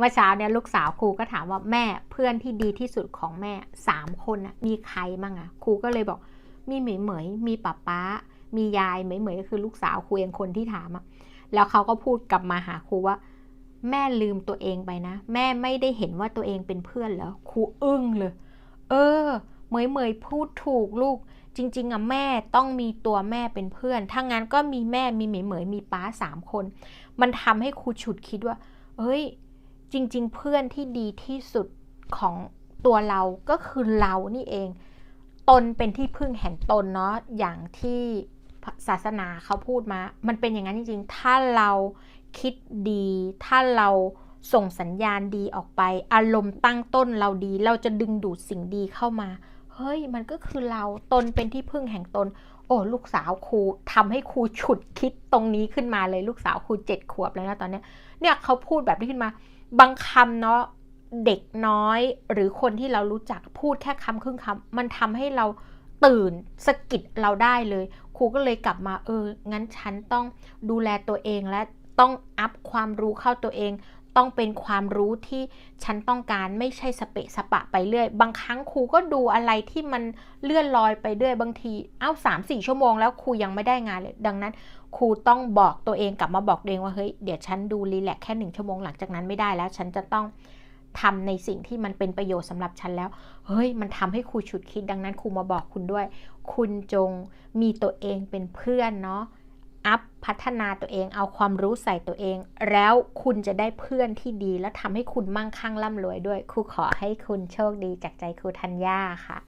เมื่อเช้าเนี่ยลูกสาวครูก็ถามว่าแม่เพื่อนที่ดีที่สุดของแม่สามคนนะมีใครมั่งอะครูก็เลยบอก มีเหมยเหมย มีป้าป๊ามียายเหมยเหมยก็คือลูกสาวครูเองคนที่ถามอะแล้วเขาก็พูดกลับมาหาครูว่า แม่ลืมตัวเองไปนะ แม่ไม่ได้เห็นว่าตัวเองเป็นเพื่อนเหรอครูอึ้งเลย เออเหมยเหมยพูดถูกลูก จริง ๆอะแม่ต้องมีตัวแม่เป็นเพื่อนถ้างั้นก็มีแม่มีเหมยเหมยมีป้าสามคน มันทำให้ครูฉุดคิดว่าเฮ้ย จริง ๆ เพื่อนที่ดีที่สุดของตัวเราก็คือเรานี่เอง ตนเป็นที่พึ่งแห่งตนเนาะอย่างที่ศาสนาเขาพูดมา มันเป็นอย่างนั้นจริง ๆ ถ้าเราคิดดี ถ้าเราส่งสัญญาณดีออกไป อารมณ์ตั้งต้นเราดี เราจะดึงดูดสิ่งดีเข้ามา เฮ้ยมันก็คือเราตนเป็นที่พึ่งแห่งตน โอ้ลูกสาวครูทำให้ครูฉุดคิดตรงนี้ขึ้นมาเลยลูกสาวครูเจ็ดขวบแล้วนะตอนเนี้ยเนี่ยเขาพูดแบบนี้ขึ้นมา บางคำเนาะเด็กน้อยหรือคนที่เรารู้จักพูดแค่คำครึ่งคำมันทำให้เราตื่นสะกิดเราได้เลย ครูก็เลยกลับมาเออ งั้นฉันต้องดูแลตัวเองและต้องอัพความรู้เข้าตัวเอง ต้องเป็นความรู้ที่ฉันต้องการไม่ใช่สเปะสปะไปเรื่อย บางครั้งครูก็ดูอะไรที่มันเลื่อนลอยไปเรื่อยบางทีเอ้าสามสี่ชั่วโมงแล้วครูยังไม่ได้งานเลย ดังนั้นครูต้องบอกตัวเองกลับมาบอกตัวเองว่าเฮ้ยเดี๋ยวฉันดูรีแลกแค่หนึ่งชั่วโมงหลังจากนั้นไม่ได้แล้ว ฉันจะต้องทำในสิ่งที่มันเป็นประโยชน์สำหรับฉันแล้ว เฮ้ย มันทำให้ครูฉุดคิดดังนั้นครูมาบอกคุณด้วย คุณจงมีตัวเองเป็นเพื่อนเนาะ พัฒนาตัวเอง เอาความรู้ใส่ตัวเอง แล้วคุณจะได้เพื่อนที่ดี และทำให้คุณมั่งคั่งร่ำรวยด้วยครูขอให้คุณโชคดีจากใจครูธัญญาค่ะ